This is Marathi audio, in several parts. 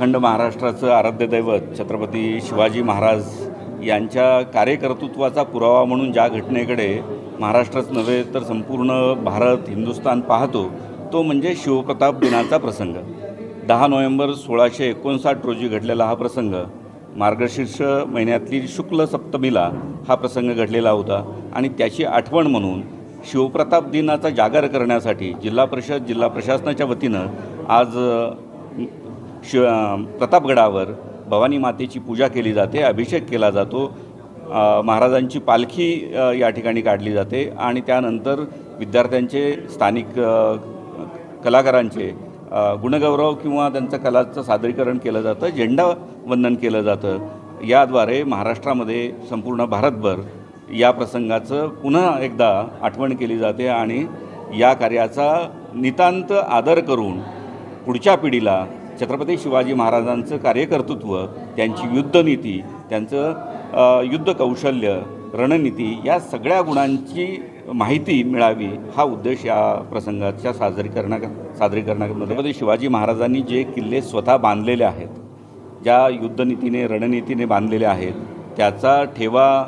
अखंड महाराष्ट्राचं आराध्य दैवत छत्रपती शिवाजी महाराज यांच्या कार्यकर्तृत्वाचा पुरावा म्हणून ज्या घटनेकडे महाराष्ट्रच नव्हे तर संपूर्ण भारत हिंदुस्थान पाहतो तो म्हणजे शिवप्रताप दिनाचा प्रसंग. दहा नोव्हेंबर सोळाशे एकोणसाठ रोजी घडलेला हा प्रसंग. मार्गशीर्ष महिन्यातली शुक्ल सप्तमीला हा प्रसंग घडलेला होता आणि त्याची आठवण म्हणून शिवप्रताप दिनाचा जागर करण्यासाठी जिल्हा परिषद जिल्हा प्रशासनाच्या वतीनं आज शिव प्रतापगडावर भवानी मातेची पूजा केली जाते अभिषेक केला जातो. महाराजांची पालखी या ठिकाणी काढली जाते आणि त्यानंतर विद्यार्थ्यांचे स्थानिक कलाकारांचे गुणगौरव किंवा त्यांचं कलाचं सादरीकरण केलं जातं झेंडा वंदन केलं जातं. याद्वारे महाराष्ट्रामध्ये संपूर्ण भारतभर या प्रसंगाचं पुन्हा एकदा आठवण केली जाते आणि या कार्याचा नितांत आदर करून पुढच्या पिढीला छत्रपती शिवाजी महाराजांचं कार्यकर्तृत्व त्यांची युद्धनीती त्यांचं युद्ध कौशल्य रणनीती या सगळ्या गुणांची माहिती मिळावी हा उद्देश या प्रसंगाच्या सादरीकरणा सादरीकरणा छत्रपती शिवाजी महाराजांनी जे किल्ले स्वतः बांधलेले आहेत ज्या युद्धनीतीने रणनीतीने बांधलेले आहेत त्याचा ठेवा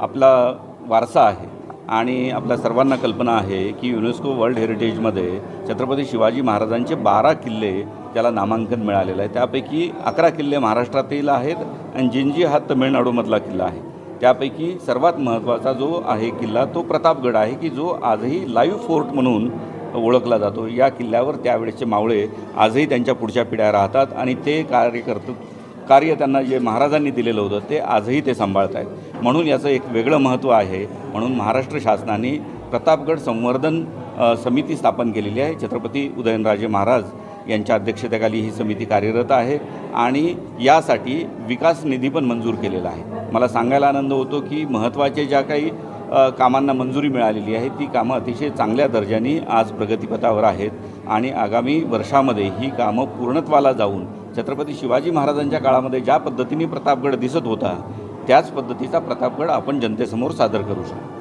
आपला वारसा आहे. आणि आपल्या सर्वांना कल्पना आहे की युनेस्को वर्ल्ड हेरिटेजमध्ये छत्रपती शिवाजी महाराजांचे बारा किल्ले त्याला नामांकन मिळालेलं आहे. त्यापैकी अकरा किल्ले महाराष्ट्रातील आहेत आणि जिंजी हा तमिळनाडूमधला किल्ला आहे. त्यापैकी सर्वात महत्त्वाचा जो आहे किल्ला तो प्रतापगड आहे की जो आजही लाईव्ह फोर्ट म्हणून ओळखला जातो. या किल्ल्यावर त्यावेळेचे मावळे आजही त्यांच्या पुढच्या पिढ्या राहतात आणि ते कार्यकर्तृ कार्य त्यांना जे महाराजांनी दिलेलं होतं ते आजही ते सांभाळत आहेत म्हणून याचं एक वेगळं महत्त्व आहे. म्हणून महाराष्ट्र शासनाने प्रतापगड संवर्धन समिती स्थापन केलेली आहे. छत्रपती उदयनराजे महाराज यांच्या अध्यक्षतेखाली ही समिती कार्यरत आहे आणि यासाठी विकास निधी पण मंजूर केलेला आहे. मला सांगायला आनंद होतो की महत्त्वाचे ज्या काही कामांना मंजुरी मिळालेली आहे ती कामं अतिशय चांगल्या दर्जाने आज प्रगतीपथावर आहेत आणि आगामी वर्षामध्ये ही कामं पूर्णत्वाला जाऊन छत्रपती शिवाजी महाराजांच्या काळामध्ये ज्या पद्धतीने प्रतापगड दिसत होता त्याच पद्धतीचा प्रतापगड आपण जनतेसमोर सादर करू शकतो.